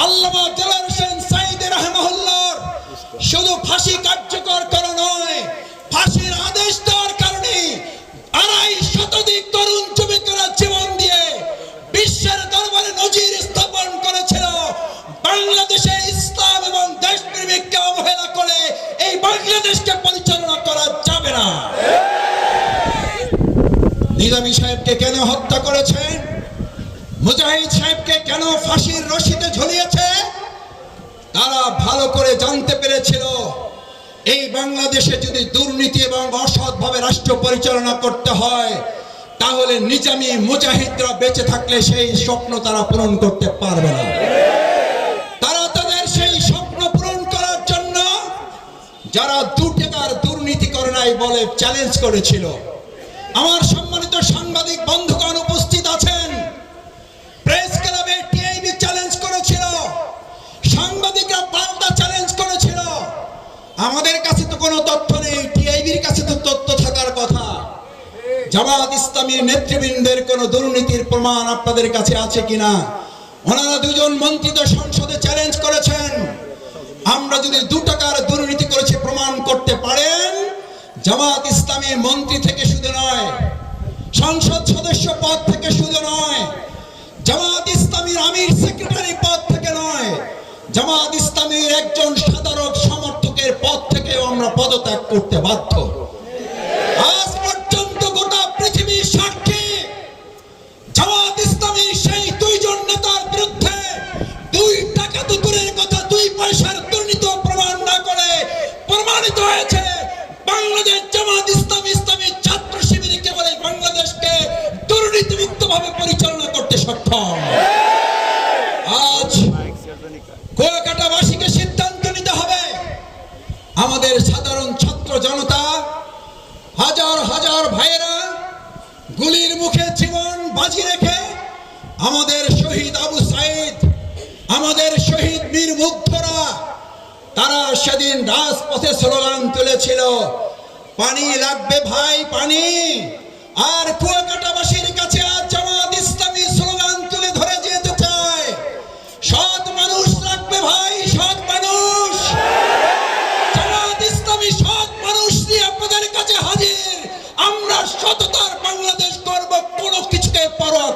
আল্লামা জালাল হোসেন সাইদ রহমাহুল্লাহর শুধু ফাঁসি কার্যকর করা নয়, ফাঁসির আদেশ দেওয়ার কারণে আড়াই শতাধিক তরুণ যুবকেরা জীবন দিয়ে বিশ্বের দরবারে নজির স্থাপন করেছিল। বাংলাদেশে ইসলাম এবং দেশপ্রেমিককে অবহেলা করে এই বাংলাদেশকে পরিচালনা করা যাবে না। নিজামী সাহেবকে কেন হত্যা করেছেন? মুজাহিদ সাহেবকে কেন ফাঁসির রশিতে ঝুলিয়েছে? তারা ভালো করে জানতে পেরেছিল, এই বাংলাদেশে যদি দুর্নীতি এবং অসৎভাবে রাষ্ট্র পরিচালনা করতে হয়, তাহলে নিজামী মুজাহিদরা বেঁচে থাকলে সেই স্বপ্ন তারা পূরণ করতে পারবে না। তারা তাদের সেই স্বপ্ন পূরণ করার জন্য যারা দু টাকার দুর্নীতি করে নাই বলে চ্যালেঞ্জ করেছিল। আমার সম্মানিত সাংবাদিক বন্ধুগণ আমাদের কাছে তো কোনো তথ্য নেই, টিআইবির কাছে তো তথ্য থাকার কথা। জামাত ইসলামীর নেতৃবৃন্দের কোনো দুর্নীতির প্রমাণ আপনাদের কাছে আছে কিনা? ওনারা দুজন মন্ত্রী তো সংসদে চ্যালেঞ্জ করেছেন। আমরা যদি দু টাকার দুর্নীতি করেছে, প্রমাণ করতে পারেন, জামাত ইসলামী মন্ত্রী থেকে শুধু নয়, সংসদ সদস্য পদ থেকে শুধু নয়, জামাত ইসলামীর আমির সেক্রেটারি পদ থেকে নয়, জামাত ইসলামীর একজন সাধারণ থেকেও আমরা পদত্যাগ করতে বাধ্য। আজ পর্যন্ত গোটা পৃথিবীর সাক্ষী। জামাত ইসলামীর সেই দুইজন নেতার বিরুদ্ধে দুই টাকা কথা, দুই পয়সার প্রমাণ না করে প্রমাণিত হয়েছে বাংলাদেশ জামাত ইসলাম ইসলামী ছাত্র শিবির কেবল বাংলাদেশকে দুর্নীতিমুক্ত ভাবে পরিচালনা করতে সক্ষম। আজ আমাদের সাধারণ ছাত্র জনতা, হাজার হাজার ভাইয়েরা, গুলির মুখে জীবন বাজি রেখে আমাদের শহীদ আবু সাইদ, আমাদের শহীদ বীর মুগ্ধরা, তারা সেদিন রাজপথে স্লোগান তুলেছিল, পানি লাগবে ভাই, পানি, আর কুয়াকাটাবাসীর কাছে আজ বাংলাদেশ কোনো কিছুকে পরোয়া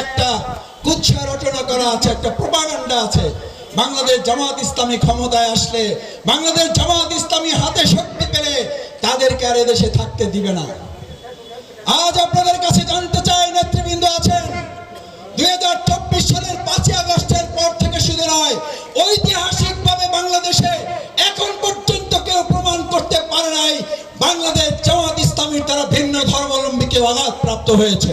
একটা আছে বাংলাদেশ ক্ষমতায় আসলে, বাংলাদেশ হাতে শক্তি পেলে তাদেরকে থাকতে দিবে না। আজ আপনাদের কাছে জানতে চাই, নেতৃবৃন্দ আছেন? দুই সালের পাঁচই আগস্টের পর থেকে শুধু নয়, ঐতিহাসিকভাবে বাংলাদেশে এখন পর্যন্ত কেউ প্রমাণ করতে পারে নাই, বাংলাদেশ জামাত ইসলামীর দ্বারা ভিন্ন ধর্মাবলম্বীকে আঘাত প্রাপ্ত হয়েছে।